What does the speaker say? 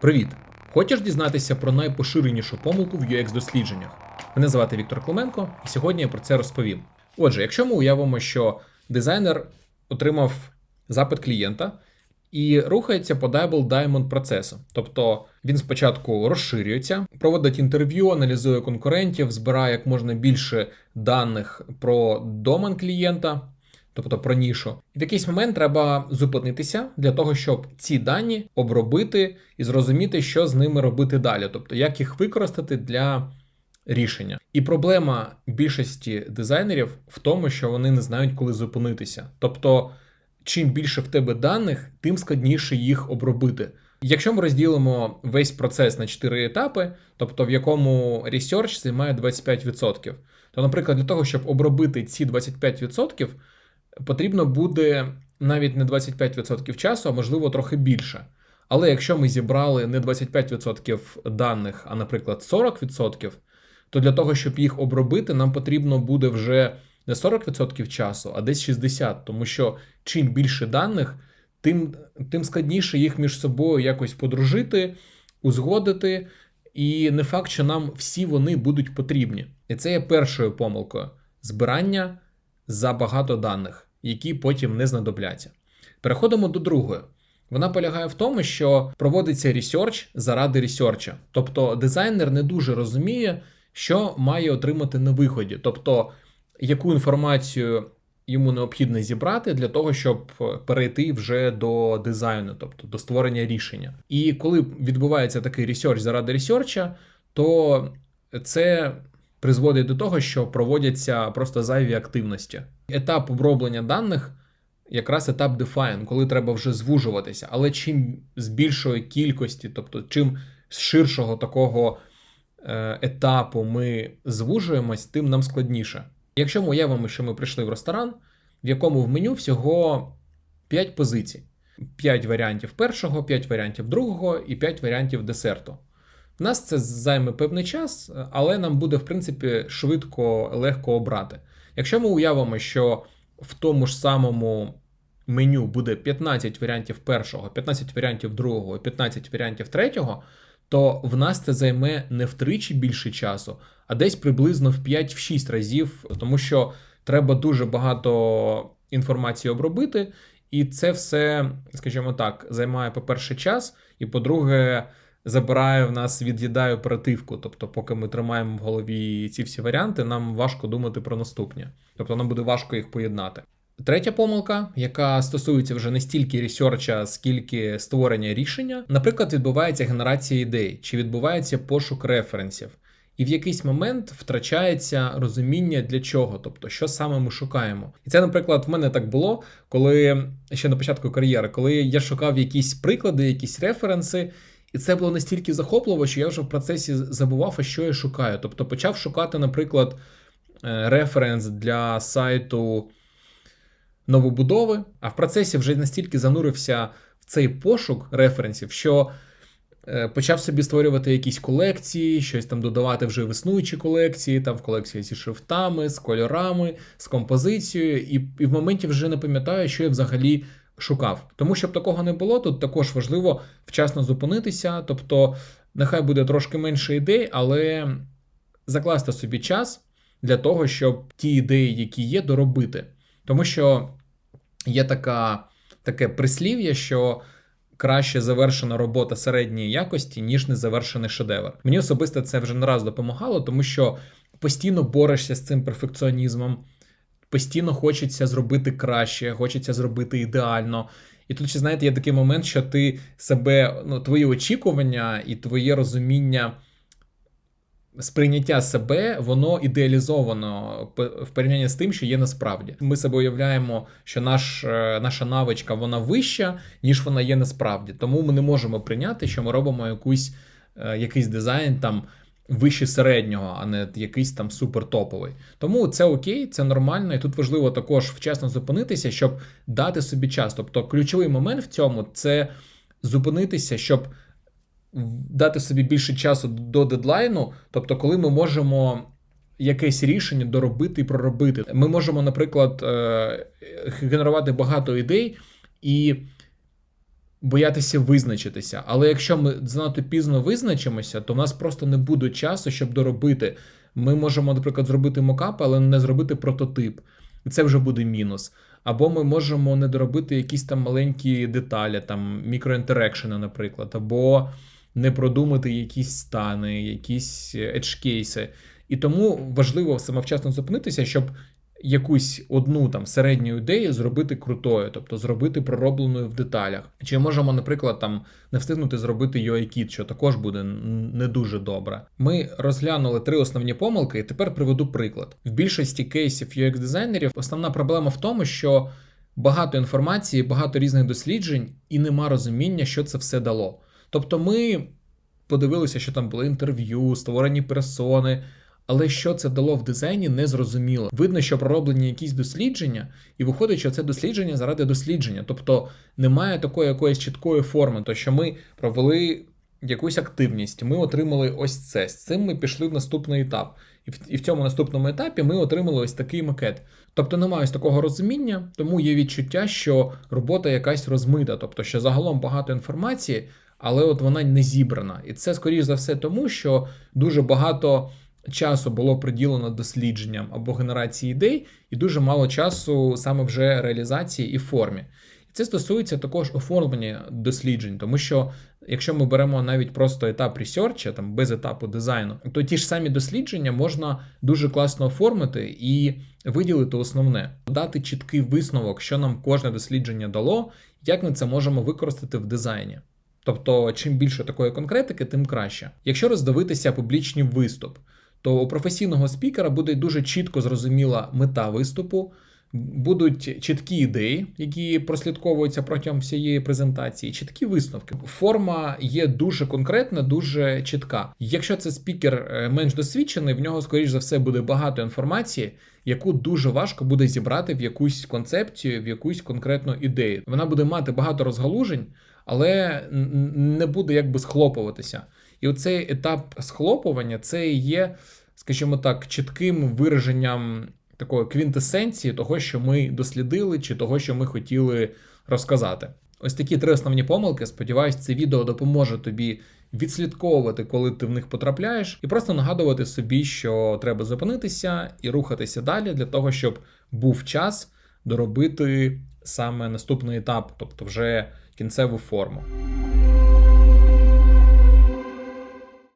Привіт! Хочеш дізнатися про найпоширенішу помилку в UX-дослідженнях? Мене звати Віктор Клименко, і сьогодні я про це розповім. Отже, якщо ми уявимо, що дизайнер отримав запит клієнта і рухається по Double Diamond процесу, тобто він спочатку розширюється, проводить інтерв'ю, аналізує конкурентів, збирає як можна більше даних про домен клієнта. Тобто про нішу, і в якийсь момент треба зупинитися для того, щоб ці дані обробити і зрозуміти, що з ними робити далі, тобто як їх використати для рішення. І проблема більшості дизайнерів в тому, що вони не знають, коли зупинитися. Тобто, чим більше в тебе даних, тим складніше їх обробити. Якщо ми розділимо весь процес на 4 етапи, тобто в якому research займає 25%, то, наприклад, для того, щоб обробити ці 25%, потрібно буде навіть не 25% часу, а можливо трохи більше. Але якщо ми зібрали не 25% даних, а, наприклад, 40%, то для того, щоб їх обробити, нам потрібно буде вже не 40% часу, а десь 60%. Тому що чим більше даних, тим, тим складніше їх між собою якось подружити, узгодити. І не факт, що нам всі вони будуть потрібні. І це є першою помилкою збирання забагато даних, які потім не знадобляться. Переходимо до другої. Вона полягає в тому, що проводиться ресерч заради ресерча. Тобто дизайнер не дуже розуміє, що має отримати на виході, тобто яку інформацію йому необхідно зібрати для того, щоб перейти вже до дизайну, тобто до створення рішення. І коли відбувається такий ресерч заради ресерча, то це призводить до того, що проводяться просто зайві активності. Етап оброблення даних якраз етап define, коли треба вже звужуватися. Але чим з більшої кількості, тобто чим з ширшого такого е, етапу ми звужуємось, тим нам складніше. Якщо ми уявимо, що ми прийшли в ресторан, в якому в меню всього 5 позицій, 5 варіантів першого, 5 варіантів другого і 5 варіантів десерту. Нас це займе певний час, але нам буде, в принципі, швидко, легко обрати. Якщо ми уявимо, що в тому ж самому меню буде 15 варіантів першого, 15 варіантів другого 15 варіантів третього, то в нас це займе не втричі більше часу, а десь приблизно в 5-6 разів, тому що треба дуже багато інформації обробити, і це все, скажімо так, займає, по-перше, час, і по-друге, забирає в нас, від'їдає оперативку. Тобто, поки ми тримаємо в голові ці всі варіанти, нам важко думати про наступні. Тобто нам буде важко їх поєднати. Третя помилка, яка стосується вже не стільки ресерча, скільки створення рішення, наприклад, відбувається генерація ідей, чи відбувається пошук референсів. І в якийсь момент втрачається розуміння для чого, тобто що саме ми шукаємо. І це, наприклад, в мене так було, коли ще на початку кар'єри, коли я шукав якісь приклади, якісь референси, і це було настільки захопливо, що я вже в процесі забував, а що я шукаю. Тобто почав шукати, наприклад, референс для сайту новобудови, а в процесі вже настільки занурився в цей пошук референсів, що почав собі створювати якісь колекції, щось там додавати вже в існуючі колекції, там в колекції зі шрифтами, з кольорами, з композицією, і, і в моменті вже не пам'ятаю, що я взагалі шукав. Тому щоб такого не було, тут також важливо вчасно зупинитися, тобто нехай буде трошки менше ідей, але закласти собі час для того, щоб ті ідеї, які є, доробити. Тому що є така, таке прислів'я, що краще завершена робота середньої якості, ніж незавершений шедевр. Мені особисто це вже не раз допомагало, тому що постійно борешся з цим перфекціонізмом, постійно хочеться зробити краще, хочеться зробити ідеально. І тут ще, знаєте, є такий момент, що ти себе, ну, твої очікування і твоє розуміння сприйняття себе, воно ідеалізовано в порівнянні з тим, що є насправді. Ми себе уявляємо, що наш, наша навичка вона вища, ніж вона є насправді. Тому ми не можемо прийняти, що ми робимо якусь, якийсь дизайн там. Вище середнього, а не якийсь там супертоповий. Тому це окей, це нормально, і тут важливо також вчасно зупинитися, щоб дати собі час. Тобто ключовий момент в цьому це зупинитися, щоб дати собі більше часу до дедлайну, тобто, коли ми можемо. Якесь рішення доробити і проробити. Ми можемо, наприклад, генерувати багато ідей і боятися визначитися. Але якщо ми занадто пізно визначимося, то в нас просто не буде часу, щоб доробити. Ми можемо, наприклад, зробити мокап, але не зробити прототип. І це вже буде мінус. Або ми можемо не доробити якісь там маленькі деталі, там мікроінтерекшени, наприклад, або не продумати якісь стани, якісь едж-кейси. І тому важливо самовчасно зупинитися, щоб якусь одну там середню ідею зробити крутою, тобто зробити проробленою в деталях. Чи можемо, наприклад, там не встигнути зробити UI-кіт, що також буде не дуже добре. Ми розглянули три основні помилки, і тепер приведу приклад. В більшості кейсів UX-дизайнерів основна проблема в тому, що багато інформації, багато різних досліджень, і нема розуміння, що це все дало. Тобто ми подивилися, що там були інтерв'ю, створені персони. Але що це дало в дизайні, не зрозуміло. Видно, що пророблені якісь дослідження, і виходить, що це дослідження заради дослідження. Тобто немає такої якоїсь чіткої форми, то що ми провели якусь активність, ми отримали ось це. З цим ми пішли в наступний етап. І в, і в цьому наступному етапі ми отримали ось такий макет. Тобто немає ось такого розуміння, тому є відчуття, що робота якась розмита, тобто що загалом багато інформації, але от вона не зібрана. І це скоріш за все тому, що дуже багато часу було приділено дослідженням або генерації ідей, і дуже мало часу саме вже реалізації і формі. І це стосується також оформлення досліджень, тому що якщо ми беремо навіть просто етап ресерча, там без етапу дизайну, то ті ж самі дослідження можна дуже класно оформити і виділити основне, дати чіткий висновок, що нам кожне дослідження дало, як ми це можемо використати в дизайні. Тобто, чим більше такої конкретики, тим краще. Якщо роздивитися публічний виступ, то у професійного спікера буде дуже чітко зрозуміла мета виступу, будуть чіткі ідеї, які прослідковуються протягом всієї презентації, чіткі висновки. Форма є дуже конкретна, дуже чітка. Якщо це спікер е, менш досвідчений, в нього, скоріш за все, буде багато інформації, яку дуже важко буде зібрати в якусь концепцію, в якусь конкретну ідею. Вона буде мати багато розгалужень, але не буде якби схлопуватися. І оцей етап схлопування це і є, скажімо так, чітким вираженням такої квінтесенції того, що ми дослідили, чи того, що ми хотіли розказати. Ось такі три основні помилки. Сподіваюсь, це відео допоможе тобі відслідковувати, коли ти в них потрапляєш, і просто нагадувати собі, що треба зупинитися і рухатися далі для того, щоб був час доробити саме наступний етап, тобто вже кінцеву форму.